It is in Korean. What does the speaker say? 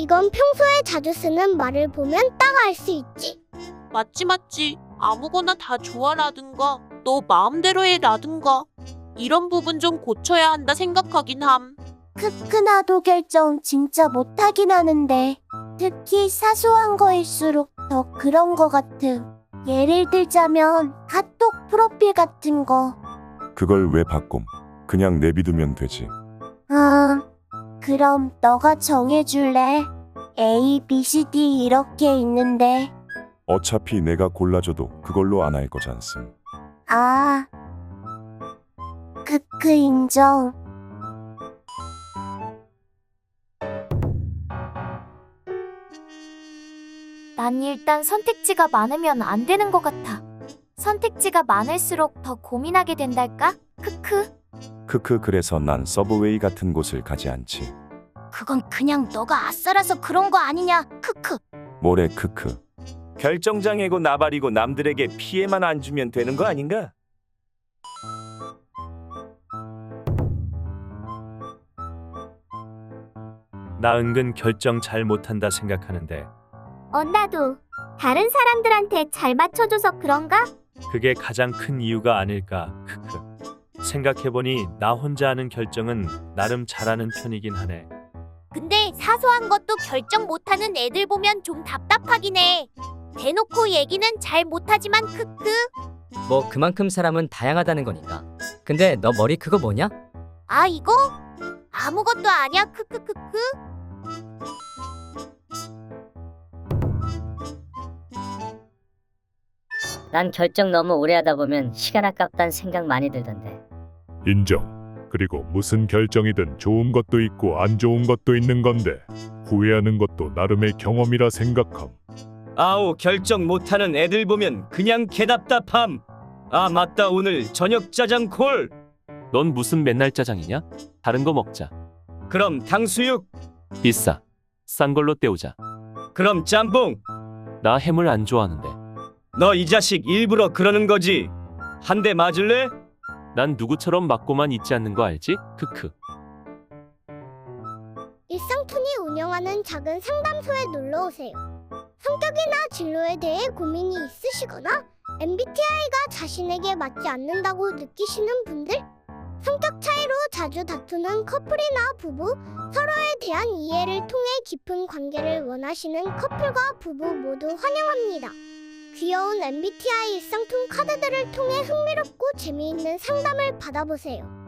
이건 평소에 자주 쓰는 말을 보면 딱 알 수 있지. 맞지 맞지. 아무거나 다 좋아라든가 너 마음대로 해라든가 이런 부분 좀 고쳐야 한다 생각하긴 함. 크크 나도 결정 진짜 못하긴 하는데 특히 사소한 거일수록 더 그런 거 같음. 예를 들자면 카톡 프로필 같은 거. 그걸 왜 바꿈? 그냥 내비두면 되지. 아, 그럼 너가 정해줄래? A, B, C, D 이렇게 있는데. 어차피 내가 골라줘도 그걸로 안 할 거잖음. 아, 크크 인정. 난 일단 선택지가 많으면 안 되는 것 같아. 선택지가 많을수록 더 고민하게 된달까? 크크. 크크 그래서 난 서브웨이 같은 곳을 가지 않지. 그건 그냥 너가 아싸라서 그런 거 아니냐? 크크. 뭐래 크크. 결정장애고 나발이고 남들에게 피해만 안 주면 되는 거 아닌가? 나 은근 결정 잘 못한다 생각하는데 어, 나도. 다른 사람들한테 잘 맞춰줘서 그런가? 그게 가장 큰 이유가 아닐까. 크크. 생각해보니 나 혼자 하는 결정은 나름 잘하는 편이긴 하네. 근데 사소한 것도 결정 못하는 애들 보면 좀 답답하긴 해. 대놓고 얘기는 잘 못하지만 크크. 뭐 그만큼 사람은 다양하다는 거니까. 근데 너 머리 그거 뭐냐? 아 이거 아무것도 아니야 크크크크. 난 결정 너무 오래 하다 보면 시간 아깝다는 생각 많이 들던데. 인정. 그리고 무슨 결정이든 좋은 것도 있고 안 좋은 것도 있는 건데 후회하는 것도 나름의 경험이라 생각함. 아우 결정 못하는 애들 보면 그냥 개답답함. 아 맞다 오늘 저녁 짜장 콜. 넌 무슨 맨날 짜장이냐? 다른 거 먹자. 그럼 탕수육. 비싸. 싼 걸로 때우자. 그럼 짬뽕. 나 해물 안 좋아하는데. 너 이 자식 일부러 그러는 거지. 한 대 맞을래? 난 누구처럼 맞고만 있지 않는 거 알지? 크크. 일상툰이 운영하는 작은 상담소에 놀러 오세요. 성격이나 진로에 대해 고민이 있으시거나 MBTI가 자신에게 맞지 않는다고 느끼시는 분들, 성격 차이로 자주 다투는 커플이나 부부, 서로에 대한 이해를 통해 깊은 관계를 원하시는 커플과 부부 모두 환영합니다. 귀여운 MBTI 일상툰 카드들을 통해 흥미롭고 재미있는 상담을 받아보세요.